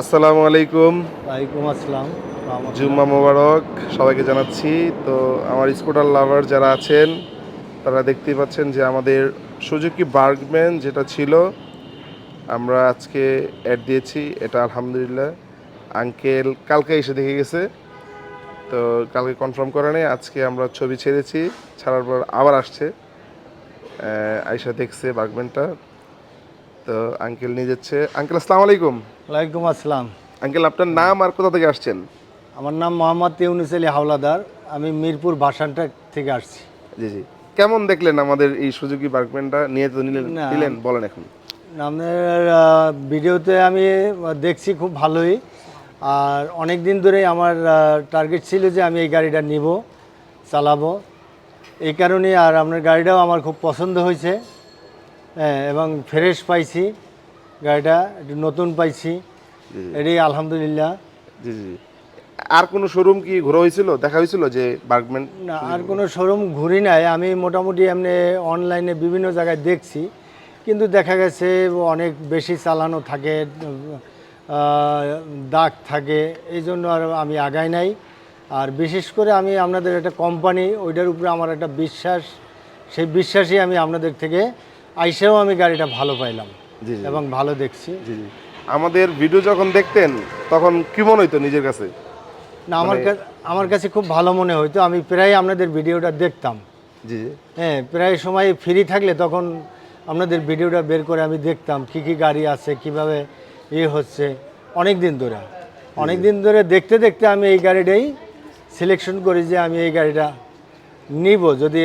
আসসালামু আলাইকুম। ওয়ালাইকুম আসসালাম জুম্মা মোবারক সবাইকে জানাচ্ছি। তো আমার স্কুটার লাভার যারা আছেন তারা দেখতেই পাচ্ছেন যে আমাদের সুজুকি বার্গম্যান যেটা ছিল আমরা আজকে অ্যাড দিয়েছি। এটা আলহামদুলিল্লাহ। আঙ্কেল কালকে এসে দেখে গেছে। তো কালকে কনফার্ম করে নেই। আজকে আমরা ছবি ছেড়েছি। ছাড়ার পর আবার আসছে। আইসা দেখছে বার্গম্যানটা। তো আঙ্কেল নিয়ে যাচ্ছে। আঙ্কেল আসসালামু আলাইকুম। ওয়ালাইকুম আসসালাম। আঙ্কেল আপনার নাম আর কোথা থেকে আসছেন? আমার নাম মোহাম্মদ ইউনুস আলী হাওলাদার। আমি মিরপুর বাসানটা থেকে আসছি। জি জি। কেমন দেখলেন আমাদের এই সুজুকি বার্কম্যানটা নিয়ে তো নিলেন। নিলেন বলেন এখন। আপনার ভিডিওতে আমি দেখছি খুব ভালোই। আর অনেক দিন ধরেই আমার টার্গেট ছিল যে আমি এই গাড়িটা নিব চালাবো। এই কারণে আর আপনার গাড়িটাও আমার খুব পছন্দ হয়েছে। হ্যাঁ এবং ফ্রেশ পাইছি গাড়িটা একটু নতুন পাইছি। এটাই আলহামদুলিল্লাহ। জি জি আর কোনো শোরুম কি ঘোরা হয়েছিল দেখা হয়েছিল যে বার্কম্যান না আর কোনো শোরুম ঘুরি নাই। আমি মোটামুটি এমনি অনলাইনে বিভিন্ন জায়গায় দেখছি কিন্তু দেখা গেছে অনেক বেশি চালানো থাকে দাগ থাকে এই জন্য আর আমি আগাই নাই। আর বিশেষ করে আমি আপনাদের একটা কোম্পানি ওইটার উপরে আমার একটা বিশ্বাস সেই বিশ্বাসই আমি আপনাদের থেকে আইসেও আমি গাড়িটা ভালো পাইলাম জি এবং ভালো দেখছি। জি জি। আমাদের ভিডিও যখন দেখতেন তখন কি মনে হইতো নিজের কাছে? না আমার কাছে আমার কাছে খুব ভালো মনে হইতো। আমি প্রায় আপনাদের ভিডিওটা দেখতাম। জি হ্যাঁ প্রায় সময় ফ্রি থাকলে তখন আপনাদের ভিডিওটা বের করে আমি দেখতাম কী কী গাড়ি আছে কীভাবে ইয়ে হচ্ছে। অনেক দিন ধরে। অনেক দিন ধরে দেখতে দেখতে আমি এই গাড়িটাই সিলেকশন করি যে আমি এই গাড়িটা নিব যদি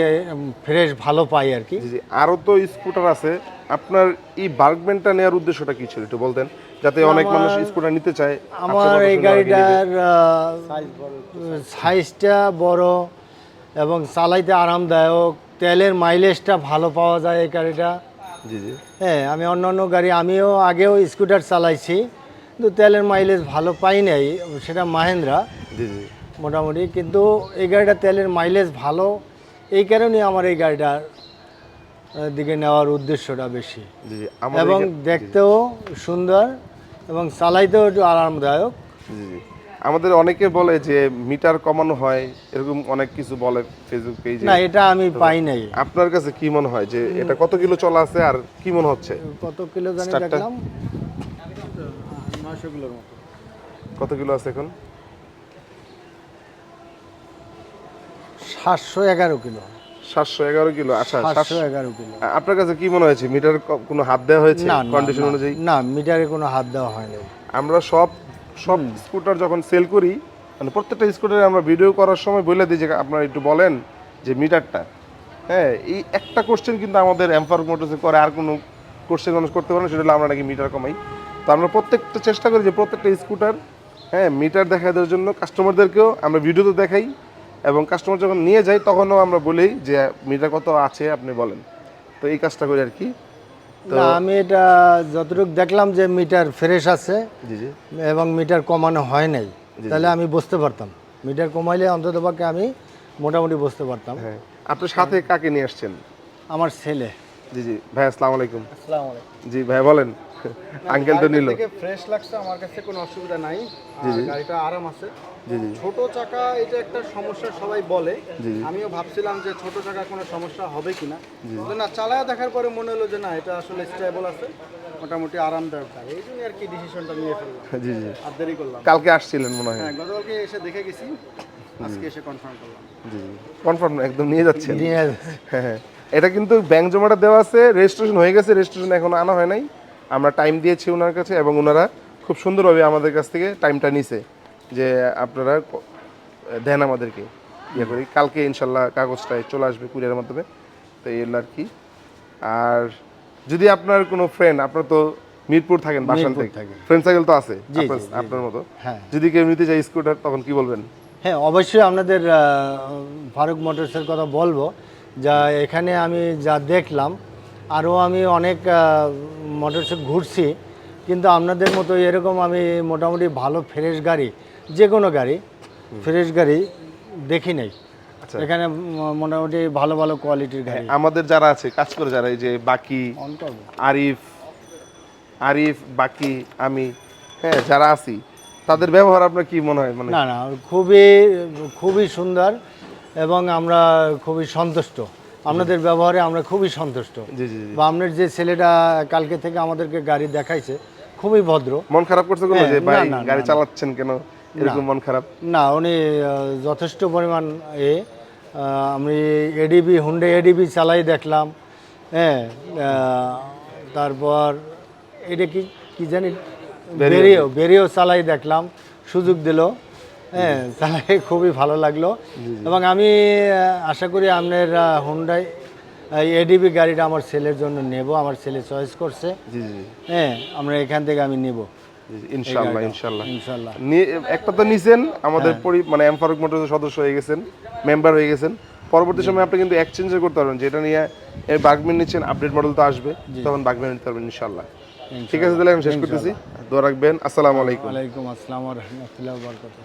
ফ্রেশ ভালো পাই আর কি। জি জি। আরও তো স্কুটার আছে। আপনার এই বার্কম্যানটা নেওয়ার উদ্দেশ্যটা কি ছিল একটু বলতেন? যাতে অনেক মানুষ স্কুটার নিতে চায় আমার এই গাড়িটার সাইজটা বড় এবং চালাইতে আরামদায়ক তেলের মাইলেজটা ভালো পাওয়া যায় এই গাড়িটা। জি জি। হ্যাঁ আমি অন্য অন্য গাড়ি আমিও আগেও স্কুটার চালাইছি কিন্তু তেলের মাইলেজ ভালো পাই নাই সেটা মাহেন্দ্রা। জি জি। মোটামুটি। কিন্তু এই গাড়িটা তেলের মাইলেজ ভালো। এই কারণে আমার এই গাড়িটার দিকে নেওয়ার উদ্দেশ্যটা বেশি। জি জি আমাদের এবং দেখতেও সুন্দর এবং চালাইতেও একটু আরামদায়ক। আমাদের অনেকে বলে যে মিটার কমানো হয় এরকম অনেক কিছু বলে ফেসবুক পেজে না এটা আমি পাই নাই। আপনার কাছে কি মনে হয় যে এটা কত কিলো চলা আছে আর কি মনে হচ্ছে? কত কিলো জানি দেখলাম। নয়শো কিলোর মতো। কত কিলো আছে এখন? সাতশো এগারো কিলো। সাতশো এগারো কিলো আচ্ছা সাতশো এগারো কিলো। আপনার কাছে কি মনে হয়েছে? মিটার কোনো হাত দেওয়া হয়েছে কন্ডিশন অনুযায়ী? না মিটারে কোনো হাত দেওয়া হয়নি আমরা সব সব স্কুটার যখন সেল করি মানে প্রত্যেকটা স্কুটারে আমরা ভিডিও করার সময় বলে দিই যে আপনারা একটু বলেন যে মিটারটা। হ্যাঁ এই একটা কোশ্চেন কিন্তু আমাদের এমফার মোটরসে করে আর কোনো কোশ্চেন মানুষ করতে পারে না সেটা হলো আমরা নাকি মিটার কমাই। তো আমরা প্রত্যেকটা চেষ্টা করি যে প্রত্যেকটা স্কুটার হ্যাঁ মিটার দেখা দেওয়ার জন্য। কাস্টমারদেরকেও আমরা ভিডিওতে দেখাই। এবং কাস্টমার যখন নিয়ে যাই তখনও আমরা বলি যে মিটার কত আছে? আপনি বলেন। তো এই কাজটা করি আর কি। না আমি এটা যতটুকু দেখলাম যে মিটার ফ্রেশ আছে জি জি। এবং মিটার কমানো হয় নাই তাহলে আমি বুঝতে পারতাম। মিটার কমাইলে অন্তত পক্ষে আমি মোটামুটি বুঝতে পারতাম। হ্যাঁ। আপনার সাথে কাকে নিয়ে আসছেন? আমার ছেলে। জি জি। ভাই আসসালামু আলাইকুম। আসসালামু আলাইকুম। জি ভাই বলেন। আঙ্কেল তো নিল। থেকে ফ্রেশ লাগছে আমার কাছে কোনো অসুবিধা নাই। আর গাড়িটা আরাম আছে। জি জি। ছোট চাকা এটা একটা সমস্যা সবাই বলে। জি, জি। আমিও ভাবছিলাম যে ছোট চাকা কোনো সমস্যা হবে কিনা। তো না চালায় দেখার পরে মনে হলো যে না এটা আসলে স্টেবল আছে। মোটামুটি আরামদায়ক গাড়ি। এই জন্য আর কি ডিসিশনটা নিয়ে ফেললাম। জি জি। আর দেরি করলাম। কালকে আসছিলেন মনে হয়। হ্যাঁ গতকালকে এসে দেখে গেছি। আজকে এসে কনফার্ম করলাম। জি জি। কনফার্ম একদম নিয়ে যাচ্ছেন। নিয়ে হ্যাঁ হ্যাঁ। এটা কিন্তু ব্যাংক জমাটা দেওয়া আছে রেজিস্ট্রেশন হয়ে গেছে রেজিস্ট্রেশন এখনও আনা হয় নাই। আমরা টাইম দিয়েছি ওনার কাছে এবং ওনারা খুব সুন্দরভাবে আমাদের কাছ থেকে টাইমটা নিছে যে আপনারা দেন আমাদেরকে। ইয়ে করি কালকে ইনশাল্লাহ কাগজটায় চলে আসবে কুরিয়ারের মাধ্যমে। তো এই হলো আর কি। আর যদি আপনার কোনো ফ্রেন্ড আপনার তো মিরপুর থাকেন বাসান থেকে। ফ্রেন্ড সাইকেল তো আছে আপনার মতো। হ্যাঁ। যদি কেউ নিতে চায় স্কুটার তখন কি বলবেন? হ্যাঁ অবশ্যই আপনাদের ফারুক মোটরসের কথা বলব। যা এখানে আমি যা দেখলাম আরও আমি অনেক মোটরসে ঘুরছি কিন্তু আপনাদের মতো এরকম আমি মোটামুটি ভালো ফ্রেশ গাড়ি যে কোনো গাড়ি ফ্রেশ গাড়ি দেখি নাই। আচ্ছা। এখানে মোটামুটি ভালো ভালো কোয়ালিটির গাড়ি। আমাদের যারা আছে কাজ করে যারা এই যে বাকি আরিফ আরিফ বাকি আমি হ্যাঁ যারা আছি তাদের ব্যবহার আপনার কি মনে হয়? মানে না না খুবই খুবই সুন্দর এবং আমরা খুবই সন্তুষ্ট। আপনাদের ব্যবহারে আমরা খুবই সন্তুষ্ট। বা আপনার যে ছেলেটা কালকে থেকে আমাদেরকে গাড়ি দেখাইছে খুবই ভদ্র। মন খারাপ করছে কোনো? হ্যাঁ, যে ভাই গাড়ি চালাচ্ছেন কেন? এরকম মন খারাপ? না উনি যথেষ্ট পরিমাণ এ আমি এডিবি হুন্ডে এডিবি চালাই দেখলাম। হ্যাঁ তারপর এটা কি কি জানি? বেরিয়েও বেরিয়েও চালাই দেখলাম সুযোগ দিল। হ্যাঁ চালাই খুবই ভালো লাগল। এবং আমি আশা করি আপনার হুন্ডাই এডিবি গাড়িটা আমার ছেলের জন্য নেব আমার ছেলে চয়েস করছে। হ্যাঁ আমরা এখান থেকে আমি নেব। ইনশাল্লাহ ইনশাল্লাহ ইনশাল্লাহ একটা তো নিছেন আমাদের হ্যাঁ। মানে এম ফারুক মোটরসের সদস্য হয়ে গেছেন মেম্বার হয়ে গেছেন। পরবর্তী সময় আপনি কিন্তু এক্সচেঞ্জও করতে পারবেন যেটা নিয়ে বাগমেন নিচ্ছেন আপডেট মডেল তো আসবে তখন বাগমেন নিতে পারবেন ইনশাল্লাহ ঠিক আছে তাহলে আমি শেষ করতেছি দোয়া রাখবেন আসসালামু আলাইকুম। ওয়ালাইকুম আসসালাম রহমতুল্লাহ বরকত